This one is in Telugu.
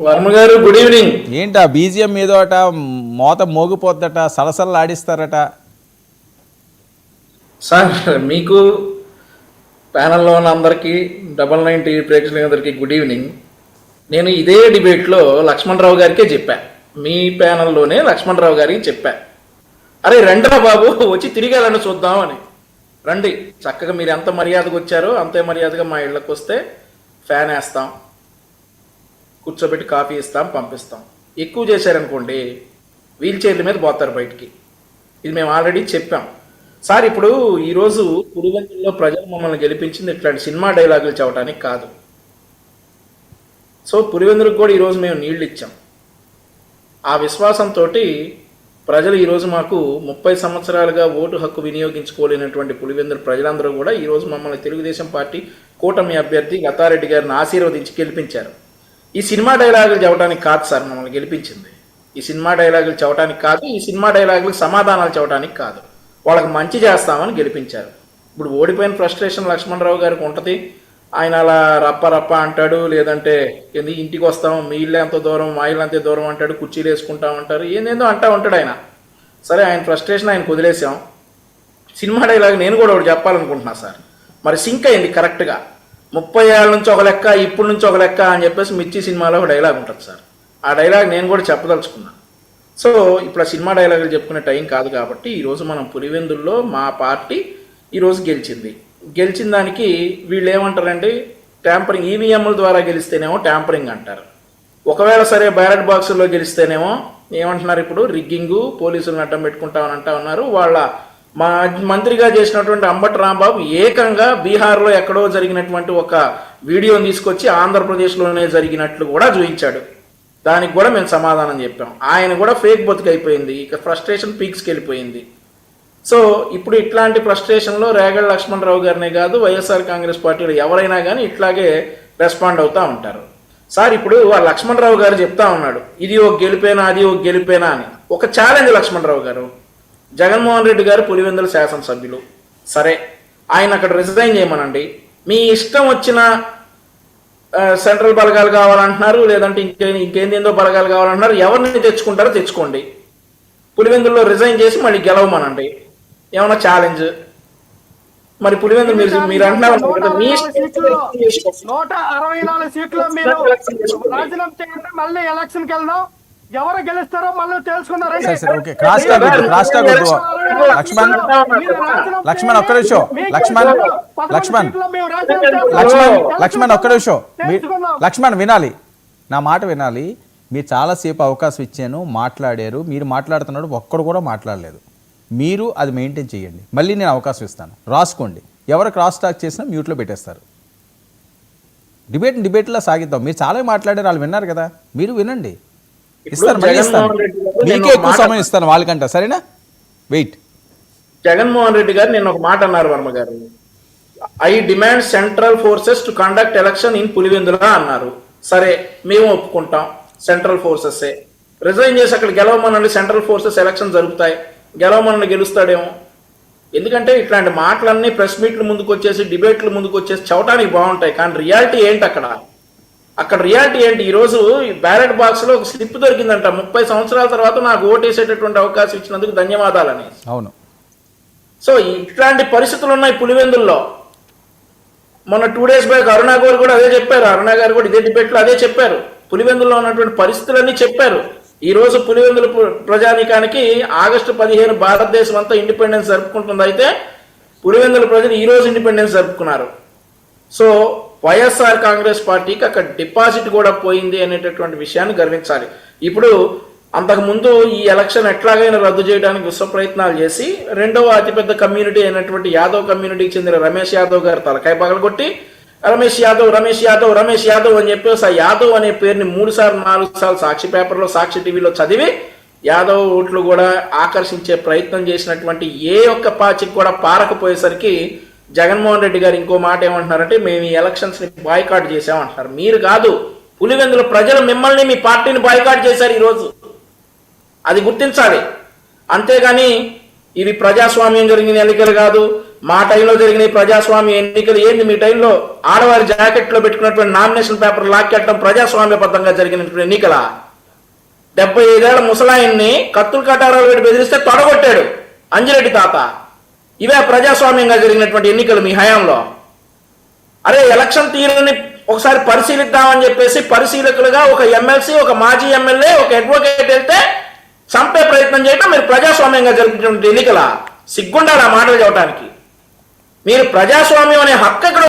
వర్మ గారు గుడ్ ఈవినింగ్ ఏంటా బీజిఎం ఏదో అట మోత మోగిపోద్దట సలసలలు ఆడిస్తారట సార్ మీకు ప్యానల్లో ఉన్న అందరికీ డబల్ నైన్ టీవీ ప్రేక్షకులందరికీ గుడ్ ఈవినింగ్ నేను ఇదే డిబేట్లో లక్ష్మణరావు గారికే చెప్పా. మీ ప్యానల్లోనే లక్ష్మణరావు గారికి చెప్పా. అరే రండిరా బాబు వచ్చి తిరిగేళ్ళని చూద్దాం అని. రండి. చక్కగా మీరు ఎంత మర్యాదగా వచ్చారో అంతే మర్యాదగా మా ఇళ్ళకి వస్తే ఫ్యాన్ వేస్తాం. కూర్చోబెట్టి కాఫీ ఇస్తాం పంపిస్తాం. ఎక్కువ చేశారనుకోండి వీల్ చైర్ల మీద పోతారు బయటికి. ఇది మేము ఆల్రెడీ చెప్పాం. సార్ ఇప్పుడు ఈరోజు పులివెందుల్లో ప్రజలు మమ్మల్ని గెలిపించింది ఇట్లాంటి సినిమా డైలాగులు చెప్పడానికి కాదు. సో పులివెందులకు కూడా ఈరోజు మేము నీళ్ళు ఇచ్చాం ఆ విశ్వాసంతో ప్రజలు ఈరోజు మాకు ముప్పై సంవత్సరాలుగా ఓటు హక్కు వినియోగించుకోలేనటువంటి పులివెందులు ప్రజలందరూ కూడా ఈరోజు మమ్మల్ని తెలుగుదేశం పార్టీ కూటమి అభ్యర్థి లతారెడ్డి గారిని ఆశీర్వదించి గెలిపించారు. ఈ సినిమా డైలాగులు చెప్పడానికి కాదు సార్ మమ్మల్ని గెలిపించింది. ఈ సినిమా డైలాగులు చెప్పడానికి కాదు ఈ సినిమా డైలాగులకు సమాధానాలు చెప్పడానికి కాదు. వాళ్ళకి మంచి చేస్తామని గెలిపించారు. ఇప్పుడు ఓడిపోయిన ఫ్రస్ట్రేషన్ లక్ష్మణరావు గారికి ఉంటుంది. ఆయన అలా రప్ప రప్ప అంటాడు లేదంటే ఏంది ఇంటికి వస్తాం మీ ఇల్లు ఎంత దూరం మా ఇల్లు అంతే దూరం అంటాడు కుర్చీలు వేసుకుంటాం అంటారు ఏందేందో అంటా ఉంటాడు ఆయన. సరే ఆయన ఫ్రస్ట్రేషన్ ఆయన వదిలేసాం. సినిమా డైలాగ్ నేను కూడా ఒకటి చెప్పాలనుకుంటున్నా సార్. మరి సింక్ అయింది కరెక్ట్గా. ముప్పై ఏళ్ళ నుంచి ఒక లెక్క ఇప్పుడు నుంచి ఒక లెక్క అని చెప్పేసి మిర్చి సినిమాలో ఒక డైలాగ్ ఉంటుంది సార్. ఆ డైలాగ్ నేను కూడా చెప్పదలుచుకున్నాను సో ఇప్పుడు ఆ సినిమా డైలాగులు చెప్పుకునే టైం కాదు కాబట్టి ఈరోజు మనం పులివెందుల్లో మా పార్టీ ఈరోజు గెలిచింది. గెలిచిన దానికి వీళ్ళు ఏమంటారండి ట్యాంపరింగ్ ఈవీఎంల ద్వారా గెలిస్తేనేమో ట్యాంపరింగ్ అంటారు. ఒకవేళ సరే బ్యాలెట్ బాక్సుల్లో గెలిస్తేనేమో ఏమంటున్నారు ఇప్పుడు? రిగ్గింగు పోలీసులను అడ్డం పెట్టుకుంటామని అంటా ఉన్నారు. వాళ్ళ మా మంత్రిగా చేసినటువంటి అంబటి రాంబాబు ఏకంగా బీహార్లో ఎక్కడో జరిగినటువంటి ఒక వీడియోని తీసుకొచ్చి ఆంధ్రప్రదేశ్లోనే జరిగినట్లు కూడా చూపించాడు. దానికి కూడా మేము సమాధానం చెప్పాం. ఆయన కూడా ఫేక్ బతుకైపోయింది. ఇక ఫ్రస్ట్రేషన్ పీక్స్కి వెళ్ళిపోయింది సో ఇప్పుడు ఇట్లాంటి ఫ్రస్ట్రేషన్లో రేగడ లక్ష్మణరావు గారినే కాదు వైఎస్ఆర్ కాంగ్రెస్ పార్టీలో ఎవరైనా కానీ ఇట్లాగే రెస్పాండ్ అవుతూ ఉంటారు. సార్ ఇప్పుడు ఆ లక్ష్మణరావు గారు చెప్తా ఉన్నాడు ఇది ఒక గెలిపేనా అది ఒక గెలిపేనా అని. ఒక ఛాలెంజ్ లక్ష్మణరావు గారు. జగన్మోహన్ రెడ్డి గారు పులివెందుల శాసనసభ్యులు. సరే ఆయన అక్కడ రిజైన్ చేయమనండి. మీ ఇష్టం వచ్చిన సెంట్రల్ బలగాలు కావాలంటున్నారు లేదంటే ఇంకే ఇంకేందేందో బలగాలు కావాలంటున్నారు ఎవరిని తెచ్చుకుంటారో తెచ్చుకోండి. పులివెందుల్లో రిజైన్ చేసి మళ్ళీ గెలవమనండి. ఏమన్నా ఛాలెంజ్ మరి పులివెందులు మీరు మీరు అంటున్నారు? నూట అరవై నాలుగు సీట్లు మీరు రాజీనామా చేయండి మళ్ళీ ఎలక్షన్కి వెళ్దాం. ఎవరు గెలుస్తారో మళ్ళీ తెలుసుకున్నారండి సరే సరే ఓకే. క్రాస్ టాక్ వద్దు క్రాస్ టాక్ వద్దు. లక్ష్మణ్ లక్ష్మణ్ ఒక్క నిమిషం. లక్ష్మణ్ లక్ష్మణ్. లక్ష్మణ్ లక్ష్మణ్ ఒక్క నిమిషం. మీ- లక్ష్మణ్ వినాలి. నా మాట వినాలి. మీరు చాలాసేపు అవకాశం ఇచ్చాను మాట్లాడారు. మీరు మాట్లాడుతున్నాడు ఒక్కడు కూడా మాట్లాడలేదు. మీరు అది మెయింటైన్ చేయండి. మళ్ళీ నేను అవకాశం ఇస్తాను. రాసుకోండి. ఎవరు క్రాస్ టాక్ చేసినా మ్యూట్లో పెట్టేస్తారు. డిబేట్ డిబేట్లో సాగిద్దాం. మీరు చాలా మాట్లాడారు వాళ్ళు విన్నారు కదా. మీరు వినండి. ఇస్తాను మళ్ళీ ఇస్తాను జగన్మోహన్ రెడ్డి గారు నేను మీకే ఒక ఎక్కువ మాట- సమయం ఇస్తాను వాళ్ళకంట సరేనా? వెయిట్ జగన్మోహన్ రెడ్డి గారు నేను ఒక మాట అన్నారు వర్మ గారు. I demand central forces to conduct election in Pulivendula అన్నారు. సరే మేము ఒప్పుకుంటాం సెంట్రల్ ఫోర్సెస్ రిజైన్ చేసి అక్కడ గెలవమనండి సెంట్రల్ ఫోర్సెస్ ఎలక్షన్ జరుగుతాయి. గెలవమనండి గెలుస్తాడేమో. ఎందుకంటే ఇట్లాంటి మాటలన్నీ ప్రెస్ మీట్లు ముందుకు వచ్చేసి డిబేట్లు ముందుకు వచ్చేసి చవటానికి బాగుంటాయి. కానీ రియాలిటీ ఏంటి అక్కడ? అక్కడ రియాలిటీ ఏంటి? ఈ రోజు బ్యాలెట్ బాక్స్లో ఒక స్లిప్ దొరికిందంట. ముప్పై సంవత్సరాల తర్వాత నాకు ఓటేసేటటువంటి అవకాశం ఇచ్చినందుకు ధన్యవాదాలని. అవును. సో ఇట్లాంటి పరిస్థితులు ఉన్నాయి పులివెందుల్లో. మొన్న టూ డేస్ బ్యాక్ అరుణా గారు కూడా అదే చెప్పారు. అరుణా గారు కూడా ఇదే డిబేట్లో అదే చెప్పారు. పులివెందుల్లో ఉన్నటువంటి పరిస్థితులన్నీ చెప్పారు. ఈ రోజు పులివెందుల ప్ర- ప్రజానీకానికి ఆగస్టు పదిహేను భారతదేశం అంతా ఇండిపెండెన్స్ జరుపుకుంటుంది అయితే పులివెందుల ప్రజలు ఈ రోజు ఇండిపెండెన్స్ జరుపుకున్నారు. సో వైఎస్ఆర్ కాంగ్రెస్ పార్టీకి అక్కడ డిపాజిట్ కూడా పోయింది అనేటటువంటి విషయాన్ని గర్వించాలి. ఇప్పుడు అంతకుముందు ఈ ఎలక్షన్ ఎట్లాగైనా రద్దు చేయడానికి విశ్వ ప్రయత్నాలు చేసి రెండవ అతిపెద్ద కమ్యూనిటీ అయినటువంటి యాదవ్ కమ్యూనిటీకి చెందిన రమేష్ యాదవ్ గారు తలకాయ పగలగొట్టి రమేష్ యాదవ్ రమేష్ యాదవ్ రమేష్ యాదవ్ అని చెప్పేసి ఆ యాదవ్ అనే పేరుని మూడు సార్లు నాలుగు సార్లు సాక్షి పేపర్లో సాక్షి టీవీలో చదివి యాదవ్ ఓట్లు కూడా ఆకర్షించే ప్రయత్నం చేసినటువంటి ఏ ఒక్క పాచికి కూడా పారకపోయేసరికి జగన్మోహన్ రెడ్డి గారు ఇంకో మాట ఏమంటున్నారంటే మేము ఈ ఎలక్షన్స్ని బాయ్కాట్ చేసామంటున్నారు మీరు కాదు పులివెందుల ప్రజలు మిమ్మల్ని మీ పార్టీని బాయ్కాట్ చేశారు ఈరోజు. అది గుర్తించాలి. అంతేగాని ఇవి ప్రజాస్వామ్యం జరిగిన ఎన్నికలు కాదు. మా టైంలో జరిగిన ప్రజాస్వామ్య ఎన్నికలు ఏంది? మీ టైంలో ఆడవారి జాకెట్లో పెట్టుకున్నటువంటి నామినేషన్ పేపర్ లాక్కెట్టడం ప్రజాస్వామ్యబద్ధంగా జరిగినటువంటి ఎన్నికల? డెబ్బై ఐదేళ్ళ ముసలాయన్ని కత్తులు కటారాలు పెట్టి బెదిరిస్తే తొడగొట్టాడు అంజిరెడ్డి తాత. ఇవే ప్రజాస్వామ్యంగా జరిగినటువంటి ఎన్నికలు మీ హయాంలో. అరే ఎలక్షన్ తీరుని ఒకసారి పరిశీలిద్దామని చెప్పేసి పరిశీలకులుగా ఒక ఎమ్మెల్సీ ఒక మాజీ ఎమ్మెల్యే ఒక అడ్వకేట్ వెళ్తే చంపే ప్రయత్నం చేయటం మీరు ప్రజాస్వామ్యంగా జరిగినటువంటి ఎన్నికల? సిగ్గుండాలి ఆ మాటలు చెప్పడానికి మీరు ప్రజాస్వామ్యం అనే హక్కు ఎక్కడ